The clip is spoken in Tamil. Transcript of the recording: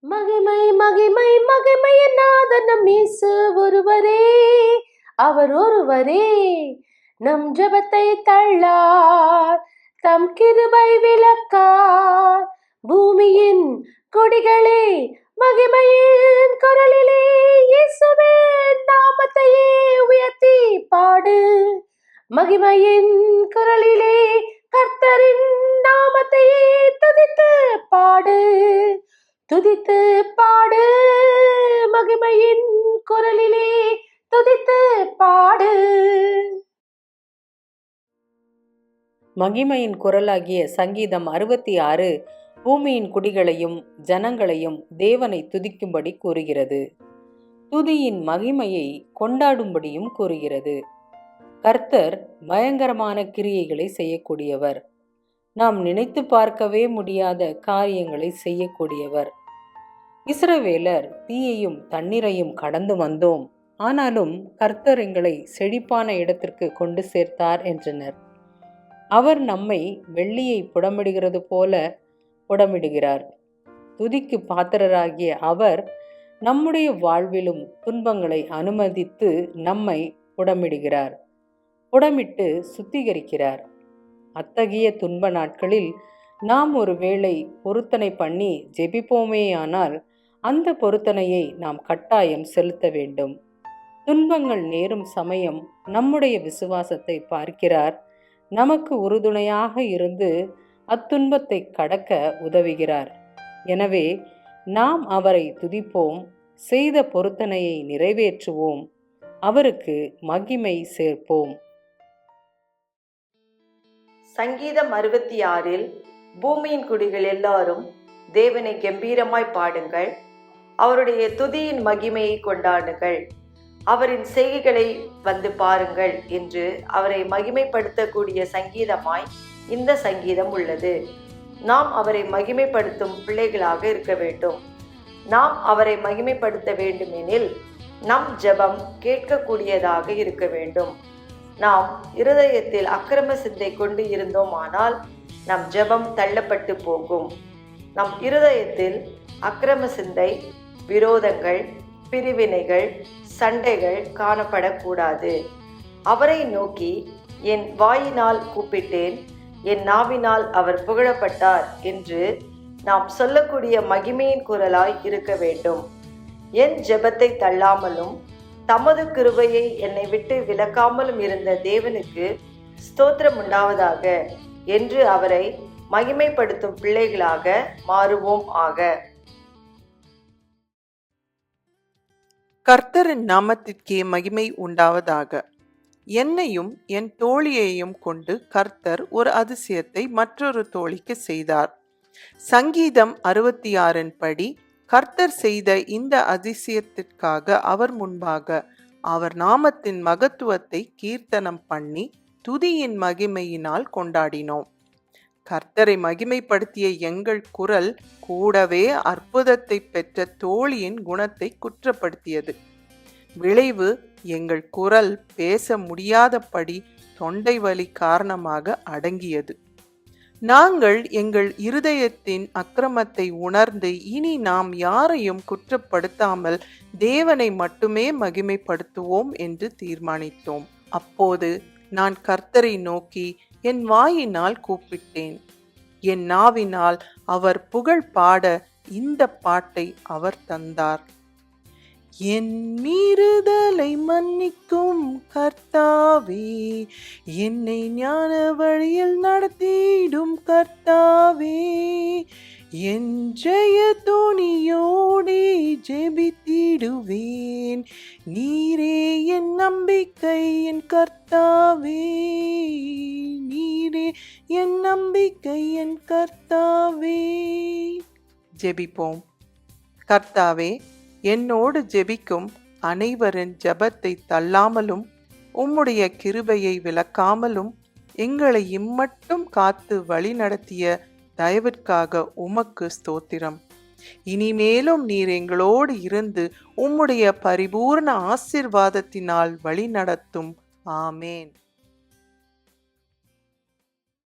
மகிமை மகிமை மகிமை நாதனம் இயேசு ஒருவரே. அவர் ஒருவரே. நம் ஜபத்தை தள்ளார் தம் கிருபை விளக்கார். பூமியின் கொடிகளே மகிமையின் குரலிலே இயேசுவின் நாமத்தையே உயர்த்தி பாடு. மகிமையின் குரலிலே கர்த்தரின் நாமத்தையே துதித்து பாடு. துதித்து பாடு மகிமையின் குரலிலே. துதித்து பாடு. மகிமையின் குரலாகிய சங்கீதம் அறுபத்தி ஆறு பூமியின் குடிகளையும் ஜனங்களையும் தேவனை துதிக்கும்படி கூறுகிறது. துதியின் மகிமையை கொண்டாடும்படியும் கூறுகிறது. கர்த்தர் பயங்கரமான கிரியைகளை செய்யக்கூடியவர். நாம் நினைத்து பார்க்கவே முடியாத காரியங்களை செய்யக்கூடியவர். இஸ்ரவேலர் தீயையும் தண்ணீரையும் கடந்து வந்தோம். ஆனாலும் கர்த்தர் எங்களை செழிப்பான இடத்திற்கு கொண்டு சேர்த்தார் என்றனர். அவர் நம்மை வெள்ளியை புடமிடுகிறது போல புடமிடுகிறார். துதிக்கு பாத்திரராகிய அவர் நம்முடைய வாழ்விலும் துன்பங்களை அனுமதித்து நம்மை புடமிடுகிறார். புடமிட்டு சுத்திகரிக்கிறார். அத்தகைய துன்ப நாட்களில் நாம் ஒரு வேளை பொருத்தனை பண்ணி ஜெபிப்போமேயானால் அந்த பொருத்தனையை நாம் கட்டாயம் செலுத்த வேண்டும். துன்பங்கள் நேரும் சமயம் நம்முடைய விசுவாசத்தை பார்க்கிறார். நமக்கு உறுதுணையாக இருந்து அத்துன்பத்தை கடக்க உதவுகிறார். எனவே நாம் அவரை துதிப்போம் செய்த பொருத்தனையை நிறைவேற்றுவோம் அவருக்கு மகிமை சேர்ப்போம். சங்கீதம் அறுபத்தி ஆறில் பூமியின் குடிகள் எல்லாரும் தேவனை கம்பீரமாய் பாடுங்கள். அவருடைய துதியின் மகிமையை கொண்டாடுங்கள். அவரின் செய்கைகளை வந்து பாருங்கள் என்று அவரை மகிமைப்படுத்தக்கூடிய சங்கீதமாய் இந்த சங்கீதம் உள்ளது. நாம் அவரை மகிமைப்படுத்தும் பிள்ளைகளாக இருக்க வேண்டும். நாம் அவரை மகிமைப்படுத்த வேண்டுமெனில் நம் ஜெபம் கேட்கக்கூடியதாக இருக்க வேண்டும். நாம் இருதயத்தில் அக்கிரம சிந்தை கொண்டு இருந்தோமானால் நம் ஜெபம் தள்ளப்பட்டு போகும். நம் இருதயத்தில் அக்கிரம சிந்தை விரோதங்கள் பிரிவினைகள் சண்டைகள் காணப்படக்கூடாது. அவரை நோக்கி என் வாயினால் கூப்பிட்டேன் என் நாவினால் அவர் புகழப்பட்டார் என்று நாம் சொல்லக்கூடிய மகிமையின் குரலாய் இருக்க வேண்டும். என் ஜெபத்தை தள்ளாமலும் தமது கிருபையை என்னை விட்டு விலக்காமலும் இருந்த தேவனுக்கு ஸ்தோத்திரம் உண்டாவதாக என்று அவரை மகிமைப்படுத்தும் பிள்ளைகளாக மாறுவோம் ஆக. கர்த்தரின் நாமத்திற்கே மகிமை உண்டாவதாக. என்னையும் என் தோழியையும் கொண்டு கர்த்தர் ஒரு அதிசயத்தை மற்றொரு தோழிக்கு செய்தார். சங்கீதம் அறுபத்தி ஆறின் படி கர்த்தர் செய்த இந்த அதிசயத்திற்காக அவர் முன்பாக அவர் நாமத்தின் மகத்துவத்தை கீர்த்தனம் பண்ணி துதியின் மகிமையினால் கொண்டாடினோம். கர்த்தரை மகிமைப்படுத்திய எங்கள் குரல் கூடவே அற்புதத்தை பெற்ற தோழியின் குணத்தை குற்றப்படுத்தியது. விளைவு எங்கள் குரல் பேச முடியாதபடி தொண்டை வலி காரணமாக அடங்கியது. நாங்கள் எங்கள் இருதயத்தின் அக்கிரமத்தை உணர்ந்து இனி நாம் யாரையும் குற்றப்படுத்தாமல் தேவனை மட்டுமே மகிமைப்படுத்துவோம் என்று தீர்மானித்தோம். அப்போது நான் கர்த்தரை நோக்கி என் வாயினால் கூப்பிட்டேன். என் நாவினால் அவர் புகழ் பாட இந்த பாட்டை அவர் தந்தார். என் மீறுதலை மன்னிக்கும் கர்த்தாவே என்னை ஞான வழியில் நடத்திடும் கர்த்தாவே என் ஜெய ஜெபித்திடுவேன். நீரே என் நம்பிக்கை என் கர்த்தாவே. நீரே என் நம்பிக்கை என் கர்த்தாவே. ஜெபிப்போம். கர்த்தாவே என்னோடு ஜெபிக்கும் அனைவரின் ஜெபத்தை தள்ளாமலும் உம்முடைய கிருபையை விளக்காமலும் எங்களை இம்மட்டும் காத்து வழி நடத்திய தயவிற்காக உமக்கு ஸ்தோத்திரம். இனிமேலும் நீர் எங்களோடு இருந்து உம்முடைய பரிபூர்ண ஆசிர்வாதத்தினால் வழி நடத்தும் ஆமேன்.